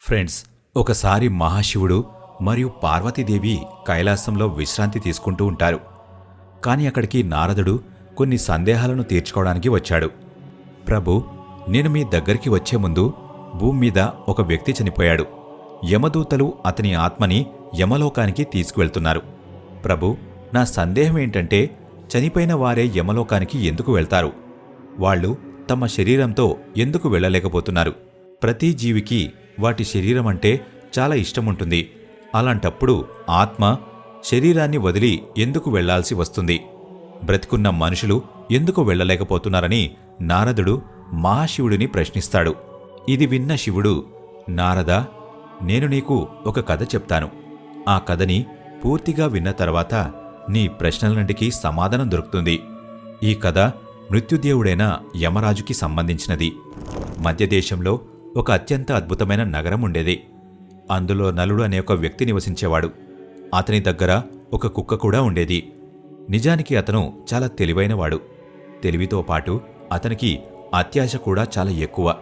Friends ఒకసారి మహాశివుడు మరియు పార్వతీదేవి కైలాసంలో విశ్రాంతి తీసుకుంటూ ఉంటారు. కాని అక్కడికి నారదుడు కొన్ని సందేహాలను తీర్చుకోవడానికి వచ్చాడు. ప్రభు నేను మీ దగ్గరికి వచ్చే ముందు భూమి మీద ఒక వ్యక్తి చనిపోయాడు. యమదూతలు అతని ఆత్మని యమలోకానికి తీసుకువెళ్తున్నారు. ప్రభు నా సందేహం ఏంటంటే చనిపోయిన వారే యమలోకానికి ఎందుకు వెళ్తారు? వాళ్ళు తమ శరీరంతో ఎందుకు వెళ్ళలేకపోతున్నారు? ప్రతి జీవికి వాటి శరీరం అంటే చాలా ఇష్టముంటుంది. అలాంటప్పుడు ఆత్మ శరీరాన్ని వదిలి ఎందుకు వెళ్ళాల్సి వస్తుంది? బ్రతికున్న మనుషులు ఎందుకు వెళ్ళలేకపోతున్నారని నారదుడు మహాశివుడిని ప్రశ్నిస్తాడు. ఇది విన్న శివుడు నారద నేను నీకు ఒక కథ చెప్తాను. ఆ కథని పూర్తిగా విన్న తర్వాత నీ ప్రశ్నలన్నిటికీ సమాధానం దొరుకుతుంది. ఈ కథ మృత్యుదేవుడైన యమరాజుకి సంబంధించినది. మధ్యదేశంలో ఒక అత్యంత అద్భుతమైన నగరం ఉండేది. అందులో నలుడు అనే ఒక వ్యక్తి నివసించేవాడు. అతని దగ్గర ఒక కుక్క కూడా ఉండేది. నిజానికి అతను చాలా తెలివైనవాడు. తెలివితో పాటు అతనికి అత్యాశ కూడా చాలా ఎక్కువ.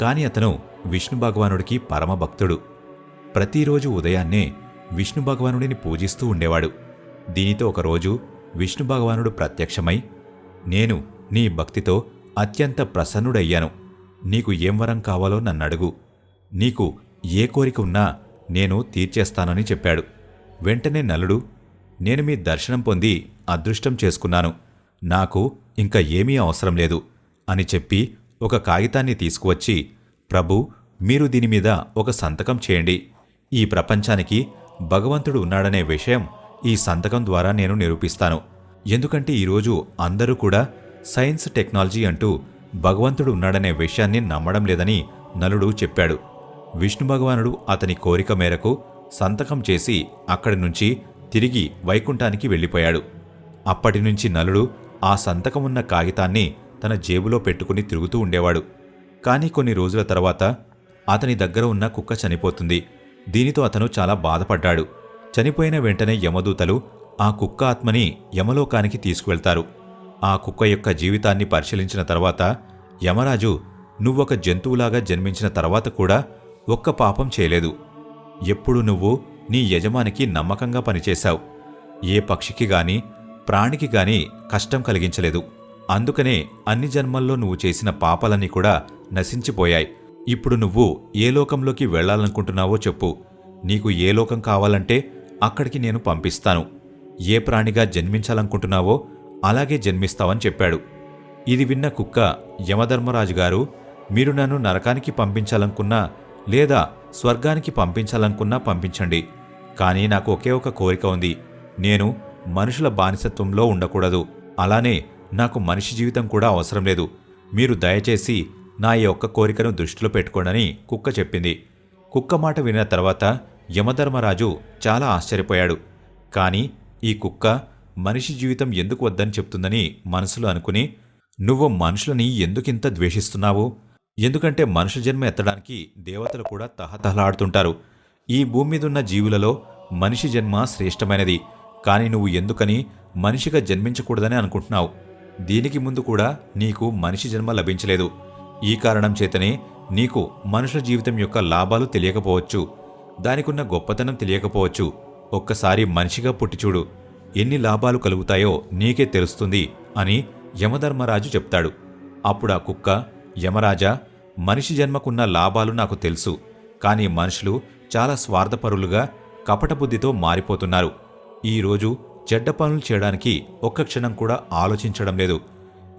కాని అతను విష్ణు భగవానుడికి పరమభక్తుడు ప్రతిరోజు ఉదయాన్నే విష్ణు భగవానుడిని పూజిస్తూ ఉండేవాడు. దీనితో ఒకరోజు విష్ణు భగవానుడు ప్రత్యక్షమై నేను నీ భక్తితో అత్యంత ప్రసన్నుడయ్యాను. నీకు ఏం వరం కావాలో నన్నడుగు. నీకు ఏ కోరిక ఉన్నా నేను తీర్చేస్తానని చెప్పాడు. వెంటనే నలుడు నేను మీ దర్శనం పొంది అదృష్టం చేసుకున్నాను. నాకు ఇంకా ఏమీ అవసరం లేదు అని చెప్పి ఒక కాగితాన్ని తీసుకువచ్చి ప్రభు మీరు దీని మీద ఒక సంతకం చేయండి. ఈ ప్రపంచానికి భగవంతుడు ఉన్నాడనే విషయం ఈ సంతకం ద్వారా నేను నిరూపిస్తాను. ఎందుకంటే ఈరోజు అందరూ కూడా సైన్స్ టెక్నాలజీ అంటూ భగవంతుడు ఉన్నాడనే విషయాన్ని నమ్మడం లేదని నలుడు చెప్పాడు. విష్ణు భగవానుడు అతని కోరిక మేరకు సంతకం చేసి అక్కడి నుంచి తిరిగి వైకుంఠానికి వెళ్ళిపోయాడు. అప్పటి నుంచి నలుడు ఆ సంతకం ఉన్న కాగితాన్ని తన జేబులో పెట్టుకుని తిరుగుతూ ఉండేవాడు. కానీ కొన్ని రోజుల తర్వాత అతని దగ్గర ఉన్న కుక్క చనిపోతుంది. దీనితో అతను చాలా బాధపడ్డాడు. చనిపోయిన వెంటనే యమదూతలు ఆ కుక్క ఆత్మని యమలోకానికి తీసుకువెళ్తారు. ఆ కుక్క యొక్క జీవితాన్ని పరిశీలించిన తర్వాత యమరాజు నువ్వొక జంతువులాగా జన్మించిన తర్వాత కూడా ఒక్క పాపం చేయలేదు. ఎప్పుడు నువ్వు నీ యజమానికి నమ్మకంగా పనిచేశావు. ఏ పక్షికి గాని ప్రాణికి గాని కష్టం కలిగించలేదు. అందుకనే అన్ని జన్మల్లో నువ్వు చేసిన పాపాలన్నీ కూడా నశించిపోయాయి. ఇప్పుడు నువ్వు ఏ లోకంలోకి వెళ్ళాలనుకుంటున్నావో చెప్పు. నీకు ఏ లోకం కావాలంటే అక్కడికి నేను పంపిస్తాను. ఏ ప్రాణిగా జన్మించాలనుకుంటున్నావో అలాగే జన్మిస్తావని చెప్పాడు. ఇది విన్న కుక్క యమధర్మరాజు గారు మీరు నన్ను నరకానికి పంపించాలనుకున్నా లేదా స్వర్గానికి పంపించాలనుకున్నా పంపించండి. కానీ నాకు ఒకే ఒక కోరిక ఉంది. నేను మనుషుల బానిసత్వంలో ఉండకూడదు. అలానే నాకు మనిషి జీవితం కూడా అవసరం లేదు. మీరు దయచేసి నా ఈ ఒక్క కోరికను దృష్టిలో పెట్టుకోండని కుక్క చెప్పింది. కుక్క మాట విన్న తర్వాత యమధర్మరాజు చాలా ఆశ్చర్యపోయాడు. కానీ ఈ కుక్క మనిషి జీవితం ఎందుకు వద్దని చెప్తుందని మనసులో అనుకుని నువ్వు మనుషులని ఎందుకింత ద్వేషిస్తున్నావు? ఎందుకంటే మనుషు జన్మ ఎత్తడానికి దేవతలు కూడా తహతహలాడుతుంటారు. ఈ భూమి మీదున్న జీవులలో మనిషి జన్మ శ్రేష్టమైనది. కానీ నువ్వు ఎందుకని మనిషిగా జన్మించకూడదని అనుకుంటున్నావు? దీనికి ముందు కూడా నీకు మనిషి జన్మ లభించలేదు. ఈ కారణం చేతనే నీకు మనుషుల జీవితం యొక్క లాభాలు తెలియకపోవచ్చు. దానికున్న గొప్పతనం తెలియకపోవచ్చు. ఒక్కసారి మనిషిగా పుట్టిచూడు. ఎన్ని లాభాలు కలుగుతాయో నీకే తెలుస్తుంది అని యమధర్మరాజు చెప్తాడు. అప్పుడు ఆ కుక్క యమరాజా మనిషి జన్మకున్న లాభాలు నాకు తెలుసు కానీ మనుషులు చాలా స్వార్థపరులుగా కపటబుద్ధితో మారిపోతున్నారు. ఈరోజు చెడ్డ పనులు చేయడానికి ఒక్క క్షణం కూడా ఆలోచించడం లేదు.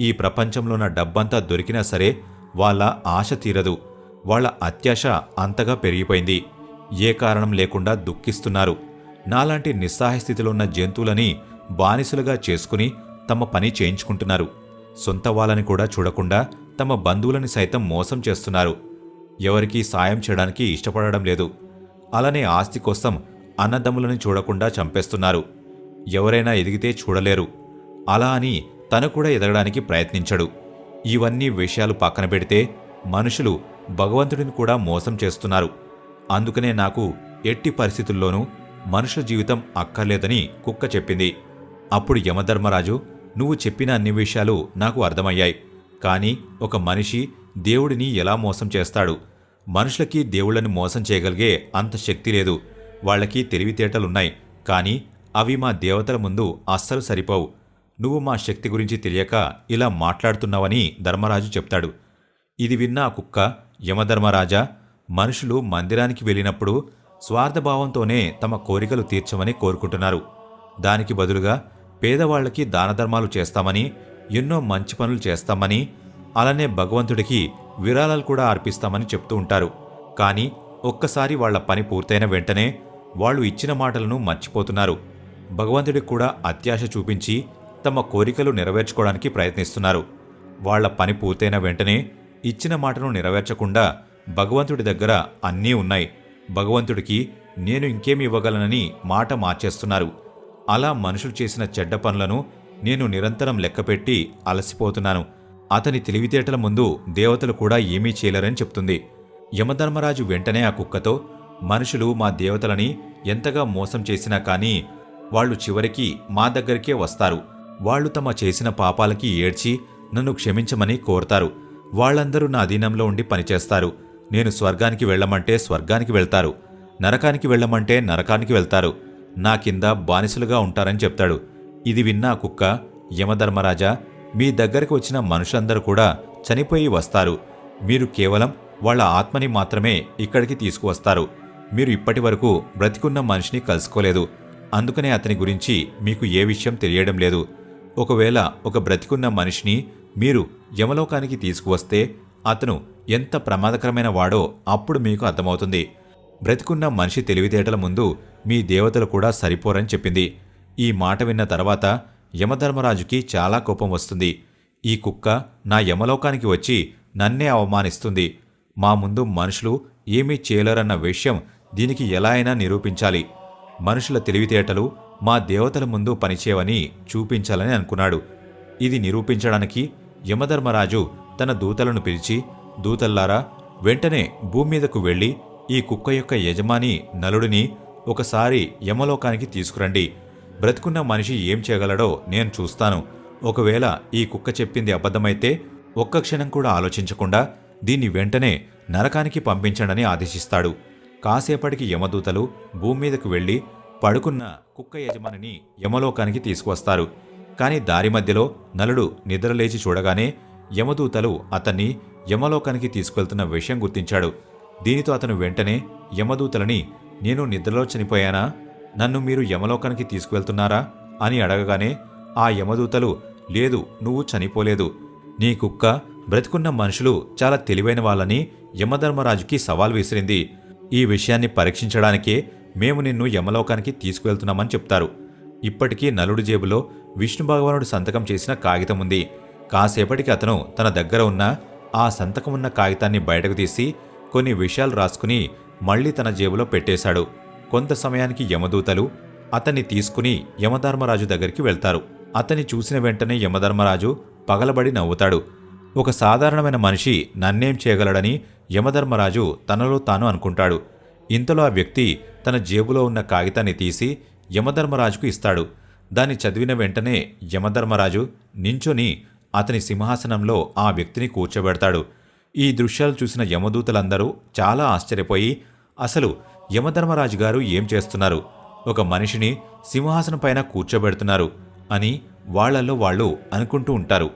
ఈ ప్రపంచంలో నా డబ్బంతా దొరికినా సరే వాళ్ళ ఆశ తీరదు. వాళ్ళ అత్యాశ అంతగా పెరిగిపోయింది. ఏ కారణం లేకుండా దుఃఖిస్తున్నారు. నాలాంటి నిస్సహాయ స్థితిలో ఉన్న జంతువులని బానిసలుగా చేసుకుని తమ పని చేయించుకుంటున్నారు. సొంత వాళ్ళని కూడా చూడకుండా తమ బంధువులని సైతం మోసం చేస్తున్నారు. ఎవరికీ సాయం చేయడానికి ఇష్టపడడం లేదు. అలానే ఆస్తి కోసం అన్నదమ్ములని చూడకుండా చంపేస్తున్నారు. ఎవరైనా ఎదిగితే చూడలేరు. అలా అని తను కూడా ఎదగడానికి ప్రయత్నించడు. ఇవన్నీ విషయాలు పక్కన పెడితే మనుషులు భగవంతుడిని కూడా మోసం చేస్తున్నారు. అందుకనే నాకు ఎట్టి పరిస్థితుల్లోనూ మనుషుల జీవితం అక్కర్లేదని కుక్క చెప్పింది. అప్పుడు యమధర్మరాజు నువ్వు చెప్పిన అన్ని విషయాలు నాకు అర్థమయ్యాయి. కానీ ఒక మనిషి దేవుడిని ఎలా మోసం చేస్తాడు? మనుషులకి దేవుళ్ళని మోసం చేయగలిగే అంత శక్తి లేదు. వాళ్ళకి తెలివితేటలున్నాయి. కానీ అవి మా దేవతల ముందు అస్సలు సరిపోవు. నువ్వు మా శక్తి గురించి తెలియక ఇలా మాట్లాడుతున్నావని ధర్మరాజు చెప్తాడు. ఇది విన్న ఆ కుక్క యమధర్మరాజా మనుషులు మందిరానికి వెళ్ళినప్పుడు స్వార్థభావంతోనే తమ కోరికలు తీర్చమని కోరుకుంటున్నారు. దానికి బదులుగా పేదవాళ్ళకి దానధర్మాలు చేస్తామని ఎన్నో మంచి పనులు చేస్తామని అలానే భగవంతుడికి విరాళాలు కూడా అర్పిస్తామని చెప్తూ ఉంటారు. కానీ ఒక్కసారి వాళ్ళ పని పూర్తయిన వెంటనే వాళ్ళు ఇచ్చిన మాటలను మర్చిపోతున్నారు. భగవంతుడికి కూడా అత్యాశ చూపించి తమ కోరికలు నెరవేర్చుకోవడానికి ప్రయత్నిస్తున్నారు. వాళ్ళ పని పూర్తయిన వెంటనే ఇచ్చిన మాటను నెరవేర్చకుండా భగవంతుడి దగ్గర అన్నీ ఉన్నాయి. భగవంతుడికి నేను ఇంకేమి ఇవ్వగలనని మాట మార్చేస్తున్నారు. అలా మనుషులు చేసిన చెడ్డ పనులను నేను నిరంతరం లెక్కపెట్టి అలసిపోతున్నాను. అతని తెలివితేటల ముందు దేవతలు కూడా ఏమీ చేయలేరని చెప్తుంది. యమధర్మరాజు వెంటనే ఆ కుక్కతో మనుషులు మా దేవతలని ఎంతగా మోసం చేసినా కానీ వాళ్ళు చివరికి మా దగ్గరికే వస్తారు. వాళ్ళు తమ చేసిన పాపాలకి ఏడ్చి నన్ను క్షమించమని కోరతారు. వాళ్ళందరూ నా అధీనంలో ఉండి పనిచేస్తారు. నేను స్వర్గానికి వెళ్ళమంటే స్వర్గానికి వెళ్తారు. నరకానికి వెళ్ళమంటే నరకానికి వెళ్తారు. నా కింద బానిసలుగా ఉంటారని చెప్తాడు. ఇది విన్న ఆ కుక్క యమధర్మరాజా మీ దగ్గరకు వచ్చిన మనుషులందరూ కూడా చనిపోయి వస్తారు. మీరు కేవలం వాళ్ళ ఆత్మని మాత్రమే ఇక్కడికి తీసుకువస్తారు. మీరు ఇప్పటి వరకు బ్రతికున్న మనిషిని కలుసుకోలేదు. అందుకనే అతని గురించి మీకు ఏ విషయం తెలియడం లేదు. ఒకవేళ ఒక బ్రతికున్న మనిషిని మీరు యమలోకానికి తీసుకువస్తే అతను ఎంత ప్రమాదకరమైన వాడో అప్పుడు మీకు అర్థమవుతుంది. బ్రతికున్న మనిషి తెలివితేటల ముందు మీ దేవతలు కూడా సరిపోరని చెప్పింది. ఈ మాట విన్న తర్వాత యమధర్మరాజుకి చాలా కోపం వస్తుంది. ఈ కుక్క నా యమలోకానికి వచ్చి నన్నే అవమానిస్తుంది. మా ముందు మనుషులు ఏమీ చేయలేరన్న విషయం దీనికి ఎలా అయినా నిరూపించాలి. మనుషుల తెలివితేటలు మా దేవతల ముందు పనిచేయవని చూపించాలని అనుకున్నాడు. ఇది నిరూపించడానికి యమధర్మరాజు తన దూతలను పిలిచి దూతల్లారా వెంటనే భూమ్మీదకు వెళ్ళి ఈ కుక్క యొక్క యజమాని నలుడిని ఒకసారి యమలోకానికి తీసుకురండి. బ్రతుకున్న మనిషి ఏం చేయగలడో నేను చూస్తాను. ఒకవేళ ఈ కుక్క చెప్పింది అబద్ధమైతే ఒక్క క్షణం కూడా ఆలోచించకుండా దీన్ని వెంటనే నరకానికి పంపించండని ఆదేశిస్తాడు. కాసేపటికి యమదూతలు భూమి మీదకు వెళ్ళి పడుకున్న కుక్క యజమానిని యమలోకానికి తీసుకువస్తారు. కాని దారి మధ్యలో నలుడు నిద్రలేచి చూడగానే యమదూతలు అతన్ని యమలోకానికి తీసుకెళ్తున్న విషయం గుర్తించాడు. దీనితో అతను వెంటనే యమదూతలని నేను నిద్రలో చనిపోయానా? నన్ను మీరు యమలోకానికి తీసుకువెళ్తున్నారా అని అడగగానే ఆ యమదూతలు లేదు నువ్వు చనిపోలేదు. నీ కుక్క బ్రతికున్న మనుషులు చాలా తెలివైన వాళ్ళని యమధర్మరాజుకి సవాల్ విసిరింది. ఈ విషయాన్ని పరీక్షించడానికే మేము నిన్ను యమలోకానికి తీసుకువెళ్తున్నామని చెప్తారు. ఇప్పటికీ నలుడు జేబులో విష్ణు భగవానుడు సంతకం చేసిన కాగితం ఉంది కాసేపటికి అతను తన దగ్గర ఉన్న ఆ సంతకం ఉన్న కాగితాన్ని బయటకు తీసి కొన్ని విషయాలు రాసుకుని మళ్ళీ తన జేబులో పెట్టేశాడు. కొంత సమయానికి యమదూతలు అతన్ని తీసుకుని యమధర్మరాజు దగ్గరికి వెళ్తారు. అతన్ని చూసిన వెంటనే యమధర్మరాజు పగలబడి నవ్వుతాడు. ఒక సాధారణమైన మనిషి నన్నేం చేయగలడని యమధర్మరాజు తనలో తాను అనుకుంటాడు. ఇంతలో ఆ వ్యక్తి తన జేబులో ఉన్న కాగితాన్ని తీసి యమధర్మరాజుకు ఇస్తాడు. దాన్ని చదివిన వెంటనే యమధర్మరాజు నించొని అతని సింహాసనంలో ఆ వ్యక్తిని కూర్చోబెడతాడు. ఈ దృశ్యాలు చూసిన యమదూతలందరూ చాలా ఆశ్చర్యపోయి అసలు యమధర్మరాజు గారు ఏం చేస్తున్నారు? ఒక మనిషిని సింహాసనం పైన కూర్చోబెడుతున్నారు అని వాళ్ళలో వాళ్ళు అనుకుంటూ ఉంటారు.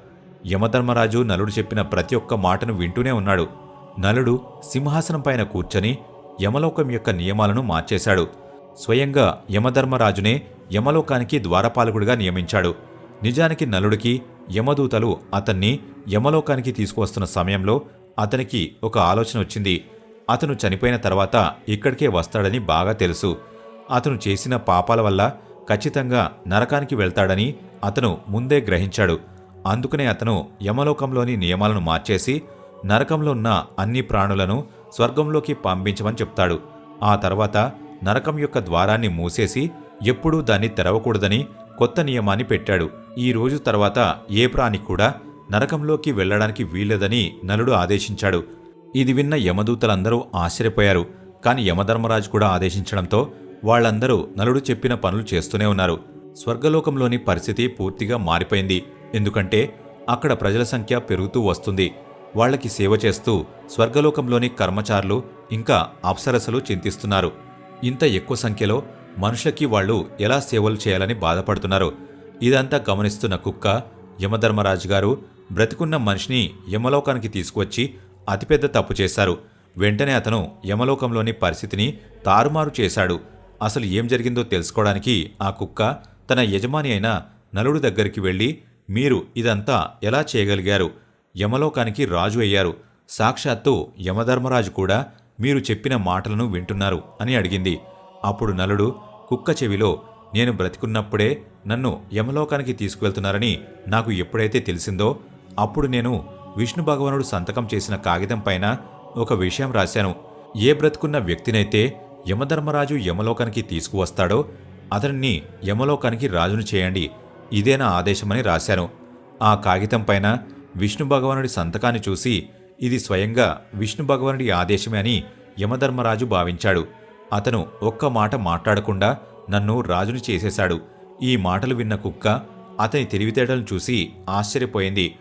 యమధర్మరాజు నలుడు చెప్పిన ప్రతి ఒక్క మాటను వింటూనే ఉన్నాడు. నలుడు సింహాసనం పైన కూర్చొని యమలోకం యొక్క నియమాలను మార్చేశాడు. స్వయంగా యమధర్మరాజునే యమలోకానికి ద్వారపాలకుడిగా నియమించాడు. నిజానికి నలుడికి యమదూతలు అతన్ని యమలోకానికి తీసుకువస్తున్న సమయంలో అతనికి ఒక ఆలోచన వచ్చింది. అతను చనిపోయిన తర్వాత ఇక్కడికే వస్తాడని బాగా తెలుసు. అతను చేసిన పాపాల వల్ల ఖచ్చితంగా నరకానికి వెళ్తాడని అతను ముందే గ్రహించాడు. అందుకనే అతను యమలోకంలోని నియమాలను మార్చేసి నరకంలో ఉన్న అన్ని ప్రాణులను స్వర్గంలోకి పంపించమని చెప్తాడు. ఆ తర్వాత నరకం యొక్క ద్వారాన్ని మూసేసి ఎప్పుడూ దాన్ని తెరవకూడదని కొత్త నియమాన్ని పెట్టాడు. ఈ రోజు తర్వాత ఏ ప్రాణి కూడా నరకంలోకి వెళ్ళడానికి వీల్లేదని నలుడు ఆదేశించాడు. ఇది విన్న యమదూతలందరూ ఆశ్చర్యపోయారు. కాని యమధర్మరాజు కూడా ఆదేశించడంతో వాళ్ళందరూ నలుడు చెప్పిన పనులు చేస్తూనే ఉన్నారు. స్వర్గలోకంలోని పరిస్థితి పూర్తిగా మారిపోయింది. ఎందుకంటే అక్కడ ప్రజల సంఖ్య పెరుగుతూ వస్తుంది. వాళ్ళకి సేవ చేస్తూ స్వర్గలోకంలోని కర్మచారులు ఇంకా అప్సరసలు చింతిస్తున్నారు. ఇంత ఎక్కువ సంఖ్యలో మనుషులకి వాళ్ళు ఎలా సేవలు చేయాలని బాధపడుతున్నారు. ఇదంతా గమనిస్తున్న కుక్క యమధర్మరాజు గారు బ్రతికున్న మనిషిని యమలోకానికి తీసుకువచ్చి అతిపెద్ద తప్పు చేశారు. వెంటనే అతను యమలోకంలోని పరిస్థితిని తారుమారు చేశాడు. అసలు ఏం జరిగిందో తెలుసుకోవడానికి ఆ కుక్క తన యజమాని అయిన నలుడు దగ్గరికి వెళ్ళి మీరు ఇదంతా ఎలా చేయగలిగారు? యమలోకానికి రాజు అయ్యారు. సాక్షాత్తు యమధర్మరాజు కూడా మీరు చెప్పిన మాటలను వింటున్నారు అని అడిగింది. అప్పుడు నలుడు కుక్క చెవిలో నేను బ్రతికున్నప్పుడే నన్ను యమలోకానికి తీసుకువెళ్తున్నారని నాకు ఎప్పుడైతే తెలిసిందో అప్పుడు నేను విష్ణు భగవానుడు సంతకం చేసిన కాగితం పైన ఒక విషయం రాశాను. ఏ బ్రతుకున్న వ్యక్తినైతే యమధర్మరాజు యమలోకానికి తీసుకువస్తాడో అతన్ని యమలోకానికి రాజును చేయండి. ఇదే నా ఆదేశమని రాశాను. ఆ కాగితం పైన విష్ణు భగవానుడి సంతకాన్ని చూసి ఇది స్వయంగా విష్ణు భగవానుడి ఆదేశమే అని యమధర్మరాజు భావించాడు. అతను ఒక్క మాట మాట్లాడకుండా నన్ను రాజుని చేసేశాడు. ఈ మాటలు విన్న కుక్క అతని తెలివితేటలను చూసి ఆశ్చర్యపోయింది.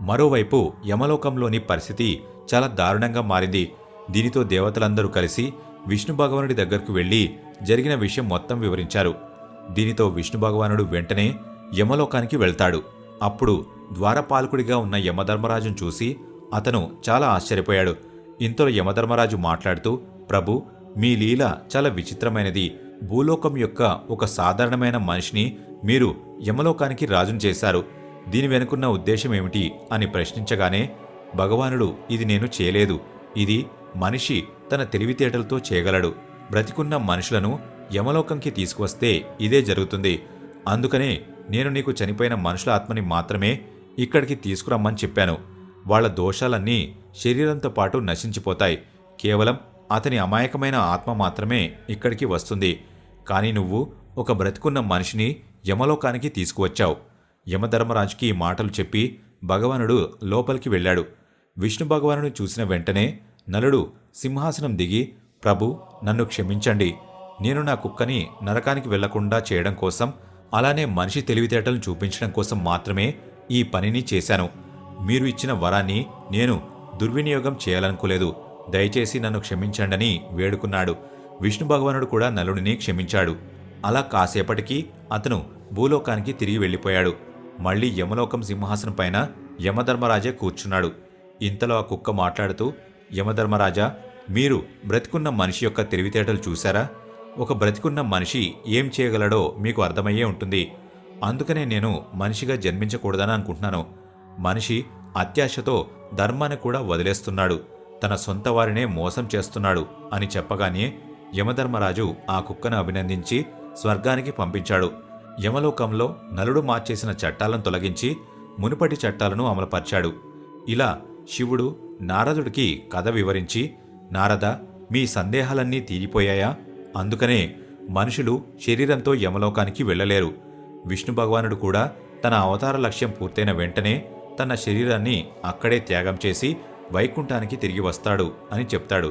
మరోవైపు యమలోకంలోని పరిస్థితి చాలా దారుణంగా మారింది. దీనితో దేవతలందరూ కలిసి విష్ణు భగవానుడి దగ్గరకు వెళ్ళి జరిగిన విషయం మొత్తం వివరించారు. దీనితో విష్ణు భగవానుడు వెంటనే యమలోకానికి వెళ్తాడు. అప్పుడు ద్వారపాలకుడిగా ఉన్న యమధర్మరాజును చూసి అతను చాలా ఆశ్చర్యపోయాడు. ఇంతలో యమధర్మరాజు మాట్లాడుతూ ప్రభు మీ లీల చాలా విచిత్రమైనది. భూలోకం యొక్క ఒక సాధారణమైన మనిషిని మీరు యమలోకానికి రాజును చేశారు. దీని వెనుకున్న ఉద్దేశం ఏమిటి అని ప్రశ్నించగానే భగవానుడు ఇది నేను చేయలేదు. ఇది మనిషి తన తెలివితేటలతో చేయగలడు. బ్రతికున్న మనుషులను యమలోకంకి తీసుకువస్తే ఇదే జరుగుతుంది. అందుకనే నేను నీకు చనిపోయిన మనుషుల ఆత్మని మాత్రమే ఇక్కడికి తీసుకురమ్మని చెప్పాను. వాళ్ళ దోషాలన్నీ శరీరంతో పాటు నశించిపోతాయి. కేవలం అతని అమాయకమైన ఆత్మ మాత్రమే ఇక్కడికి వస్తుంది. కానీ నువ్వు ఒక బ్రతికున్న మనిషిని యమలోకానికి తీసుకువచ్చావు. యమధర్మరాజుకి ఈ మాటలు చెప్పి భగవానుడు లోపలికి వెళ్ళాడు. విష్ణు భగవానుడు చూసిన వెంటనే నలుడు సింహాసనం దిగి ప్రభు నన్ను క్షమించండి. నేను నా కుక్కని నరకానికి వెళ్ళకుండా చేయడం కోసం అలానే మనిషి తెలివితేటలను చూపించడం కోసం మాత్రమే ఈ పనిని చేశాను. మీరు ఇచ్చిన వరాన్ని నేను దుర్వినియోగం చేయాలనుకోలేదు. దయచేసి నన్ను క్షమించండని వేడుకున్నాడు. విష్ణు భగవానుడు కూడా నలుడిని క్షమించాడు. అలా కాసేపటికి అతను భూలోకానికి తిరిగి వెళ్ళిపోయాడు. మళ్ళీ యమలోకం సింహాసనం పైన యమధర్మరాజే కూర్చున్నాడు. ఇంతలో ఆ కుక్క మాట్లాడుతూ యమధర్మరాజా మీరు బ్రతికున్న మనిషి యొక్క తెలివితేటలు చూశారా? ఒక బ్రతికున్న మనిషి ఏం చేయగలడో మీకు అర్థమయ్యే ఉంటుంది. అందుకనే నేను మనిషిగా జన్మించకూడదని అనుకుంటున్నాను. మనిషి అత్యాశతో ధర్మాన్ని కూడా వదిలేస్తున్నాడు. తన సొంత వారినే మోసం చేస్తున్నాడు అని చెప్పగానే యమధర్మరాజు ఆ కుక్కను అభినందించి స్వర్గానికి పంపించాడు. యమలోకంలో నలుడు మార్చేసిన చట్టాలను తొలగించి మునుపటి చట్టాలను అమలుపర్చాడు. ఇలా శివుడు నారదుడికి కథ వివరించి నారద మీ సందేహాలన్నీ తీరిపోయాయా? అందుకనే మనుషులు శరీరంతో యమలోకానికి వెళ్ళలేరు. విష్ణు భగవానుడు కూడా తన అవతార లక్ష్యం పూర్తయిన వెంటనే తన శరీరాన్ని అక్కడే త్యాగం చేసి వైకుంఠానికి తిరిగి వస్తాడు అని చెప్తాడు.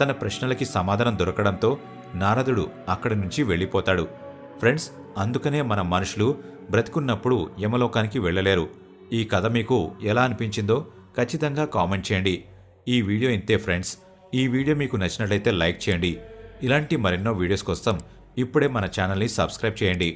తన ప్రశ్నలకి సమాధానం దొరకడంతో నారదుడు అక్కడి నుంచి వెళ్ళిపోతాడు. ఫ్రెండ్స్ అందుకనే మన మనుషులు బ్రతికున్నప్పుడు యమలోకానికి వెళ్ళలేరు. ఈ కథ మీకు ఎలా అనిపించిందో ఖచ్చితంగా కామెంట్ చేయండి. ఈ వీడియో ఇంతే ఫ్రెండ్స్. ఈ వీడియో మీకు నచ్చినట్లయితే లైక్ చేయండి. ఇలాంటి మరెన్నో వీడియోస్ కోసం ఇప్పుడే మన ఛానల్ని సబ్స్క్రైబ్ చేయండి.